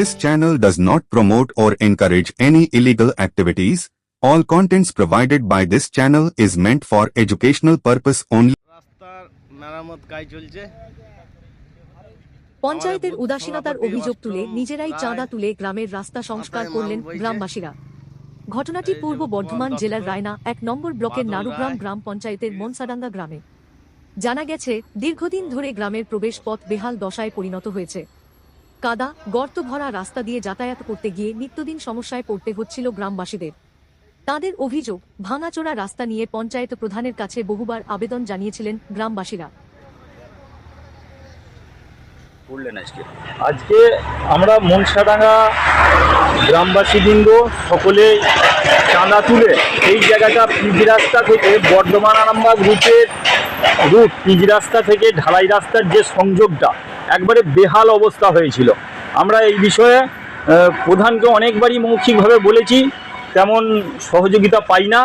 This channel does not promote or encourage any illegal activities. All contents provided by this channel is meant for educational purpose only. রাস্তার মেরামত কাজ চলছে। পঞ্চায়েতের উদাসীনতার অভিযোগ তুলে নিজেরাই চাঁদা তুলে গ্রামের রাস্তা সংস্কার করলেন গ্রামবাসীরা। ঘটনাটি পূর্ব বর্ধমান জেলার রায়না এক নম্বর ব্লকের নারুগ্রাম গ্রাম পঞ্চায়েতের মনসাডাঙ্গা গ্রামে। জানা গেছে দীর্ঘদিন ধরে গ্রামের প্রবেশ পথ বেহাল দশায় পরিণত হয়েছে। কাদা গর্ত ভরা রাস্তা দিয়ে যাতায়াত করতে গিয়ে নিত্যদিন সমস্যায় পড়তে হচ্ছিল গ্রামবাসীদের। তাদের অভিযোগ ভাঙাচোরা রাস্তা নিয়ে পঞ্চায়েত প্রধানের কাছে বহুবার আবেদন জানিয়েছিলেন গ্রামবাসীরা। করলেন আজকে? আজকে আমরা মনসাডাঙ্গা গ্রামবাসীবৃন্দ সকলে চাঁদা তুলে এই জায়গাটা পিচ রাস্তা থেকে বর্ধমান আরামবাগ রুটের রুট পিচ রাস্তা থেকে ঢালাই রাস্তার যে সংযোগটা একবারে বেহাল অবস্থা হয়েছিল। আমরা এই বিষয়ে প্রধানকে অনেকবারই মৌখিকভাবে বলেছি তেমন সহযোগিতা পাই না।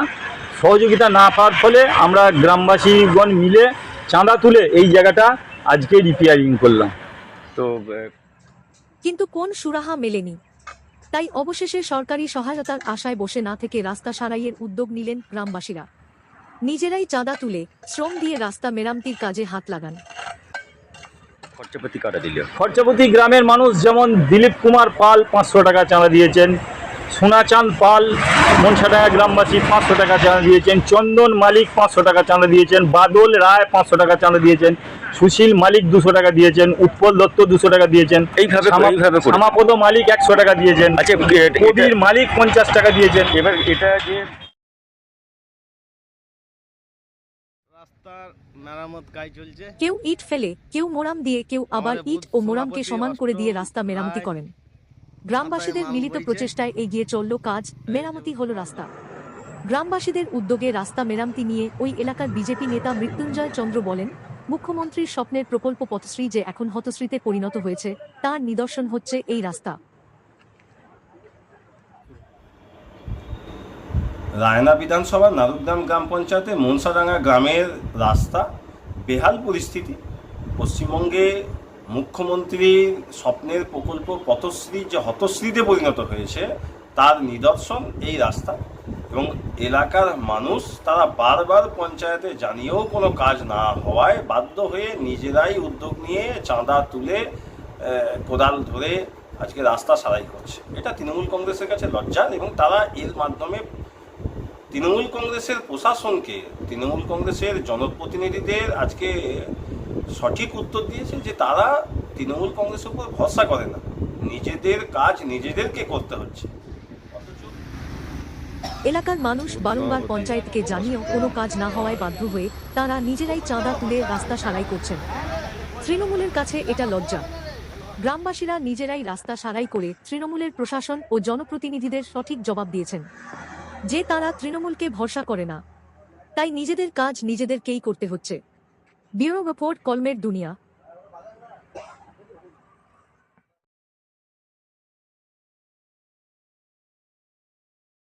সহযোগিতা না পাওয়ার ফলে আমরা গ্রামবাসীগণ মিলে চাঁদা তুলে এই জায়গাটা আজকে রিপেয়ারিং করলাম। তো কিন্তু কোন সুরাহা মেলেনি? তাই অবশেষে সরকারি সহায়তার আশায় বসে না থেকে রাস্তা সারাইয়ের উদ্যোগ নিলেন গ্রামবাসীরা। নিজেরাই চাঁদা তুলে শ্রম দিয়ে রাস্তা মেরামতির কাজে হাত লাগান। খরচাপাতি কাটা দিল। খরচাপতি গ্রামের মানুষ যেমন দিলীপ কুমার পাল পাঁচশো টাকা চাঁদা দিয়েছেন সোনাচাঁদ পাল মনসাডাঙ্গা গ্রামবাসী পাঁচশো টাকা চাঁদা দিয়েছেন চন্দন মালিক পাঁচশো টাকা চাঁদা দিয়েছেন বাদল রায় পাঁচশো টাকা চাঁদা দিয়েছেন সুশীল মালিক দুশো টাকা দিয়েছেন উৎপল দত্ত দুশো টাকা দিয়েছেন এইভাবে এইভাবে শ্যামাপদ মালিক একশো টাকা দিয়েছেন আচ্ছা কবির মালিক পঞ্চাশ টাকা দিয়েছেন। এবার এটা যে রাস্তার মেরামত কাজ চলছে। কেউ ইট ফেলে কেউ মোরাম দিয়ে কেউ আবার ইট ও মোরামকে সমান করে দিয়ে রাস্তা মেরামতি করেন। গ্রামবাসীদের মিলিত প্রচেষ্টায় এগিয়ে চলল কাজ মেরামতি হল রাস্তা। গ্রামবাসীদের উদ্যোগে রাস্তা মেরামতি নিয়ে ওই এলাকার বিজেপি নেতা মৃত্যুঞ্জয় চন্দ্র বলেন মুখ্যমন্ত্রীর স্বপ্নের প্রকল্প পথশ্রী যে এখন হতশ্রীতে পরিণত হয়েছে তার নিদর্শন হচ্ছে এই রাস্তা। রায়না বিধানসভার নারুগ্রাম গ্রাম পঞ্চায়েতে মনসাডাঙ্গা গ্রামের রাস্তা, বেহাল পরিস্থিতি। পশ্চিমবঙ্গে মুখ্যমন্ত্রীর স্বপ্নের প্রকল্প পথশ্রী যে হতশ্রীতে পরিণত হয়েছে, তার নিদর্শন এই রাস্তা। এবং এলাকার মানুষ তারা বারবার পঞ্চায়েতে জানিয়েও কোনো কাজ না হওয়ায় বাধ্য হয়ে নিজেরাই উদ্যোগ নিয়ে চাঁদা তুলে কোদাল ধরে আজকে রাস্তা সারাই করছে। এটা তৃণমূল কংগ্রেসের কাছে লজ্জার এবং তারা এর মাধ্যমে তৃণমূল কংগ্রেসের প্রশাসনকে তৃণমূল কংগ্রেসের জনপ্রতিনিধিদের আজকে সঠিক উত্তর দিয়েছে যে তারা তৃণমূল কংগ্রেসের উপর ভরসা করে না। নিজেদের কাজ নিজেদেরকে করতে হচ্ছে। এলাকার মানুষ বারংবার পঞ্চায়েতকে জানিয়েও কোনো কাজ না হওয়ায় বাধ্য হয়ে তারা নিজেরাই চাঁদা তুলে রাস্তা সারাই করছেন। তৃণমূলের কাছে এটা লজ্জা। গ্রামবাসীরা নিজেরাই রাস্তা সারাই করে তৃণমূলের প্রশাসন ও জনপ্রতিনিধিদের সঠিক জবাব দিয়েছেন। যে তারা তৃণমূলকে ভরসা করে না। তাই নিজেদের কাজ নিজেদেরকেই করতে হচ্ছে। ব্যুরো রিপোর্ট, কলমের দুনিয়া।